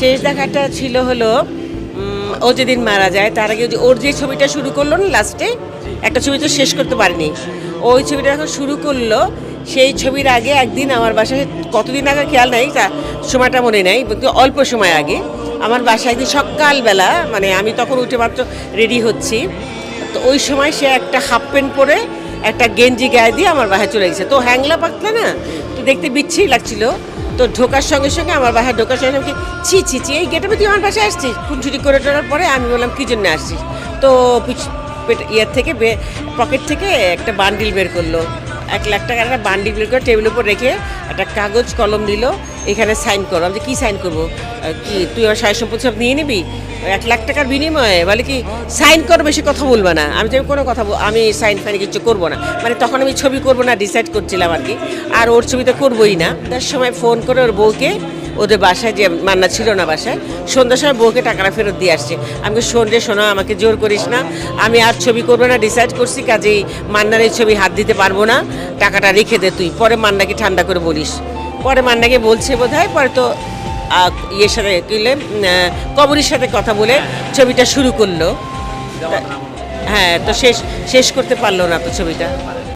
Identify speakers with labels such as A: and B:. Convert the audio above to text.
A: শেষ দেখাটা
B: ছিল হলো ও যেদিন মারা যায়। তার আগে ওর যে ছবিটা শুরু করল না লাস্টে, একটা ছবি তো শেষ করতে পারেনি। ওই ছবিটা যখন শুরু করল, সেই ছবির আগে একদিন আমার বাসায়, কতদিন আগে খেয়াল নাই, তা সময়টা মনে নেই অল্প সময় আগে আমার বাসায় একদিন সকালবেলা মানে আমি তখন উঠে মাত্র রেডি হচ্ছি, তো ওই সময় সে একটা হাফ প্যান্ট পরে একটা গেঞ্জি গায়ে দিয়ে আমার বাসায় চলে গেছে। তো হ্যাংলা পাতলা না, তো দেখতে বিচ্ছিরি লাগছিল। তো ঢোকার সঙ্গে সঙ্গে আমার বাসায় ঢোকার সঙ্গে সঙ্গে ছি ছি ছি, এই গেটে তুই আমার বাসায় আসছিস? খুনছুটি করে টোরার পরে আমি বললাম, কী জন্য আসছিস? তো ইয়ের থেকে পকেট থেকে একটা বান্ডিল বের করল। এক লাখ টাকার একটা বান্ডিল বের করে টেবিলের উপর রেখে একটা কাগজ কলম দিল এখানে সাইন করো। আমি কী সাইন করব? কি, তুই আমার সাড়ে সম্পদ সব নিয়ে নিবি? এক লাখ টাকার বিনিময়ে? বলে কি, সাইন করো, বেশি কথা বলব না। আমি তো কোনো কথা আমি সাইন ফাইন কিছু করব না। মানে তখন আমি ছবি করব না ডিসাইড করছিলাম আর কি। আর ওর ছবি তো করবোই না। তার সময় ফোন করে ওর বউকে ওদের বাসায় যে মান্না ছিল না বাসায় সন্ধ্যার সময় বউকে টাকাটা ফেরত দিয়ে আসছে। আমাকে সন্ধ্যে শোনা আমাকে জোর করিস না। আমি আর ছবি করব না ডিসাইড করছি কাজেই মান্নার এই ছবি হাত দিতে পারব না। টাকাটা রেখে দে তুই পরে মান্নাকে ঠান্ডা করে বলিস। পরে মান্নাকে বলছে বোধ হয় পরে তো ইয়ের সাথে কিলে কবরের সাথে কথা বলে ছবিটা শুরু করল।
A: হলো।
B: হ্যাঁ তো শেষ শেষ করতে পারল না তো ছবিটা।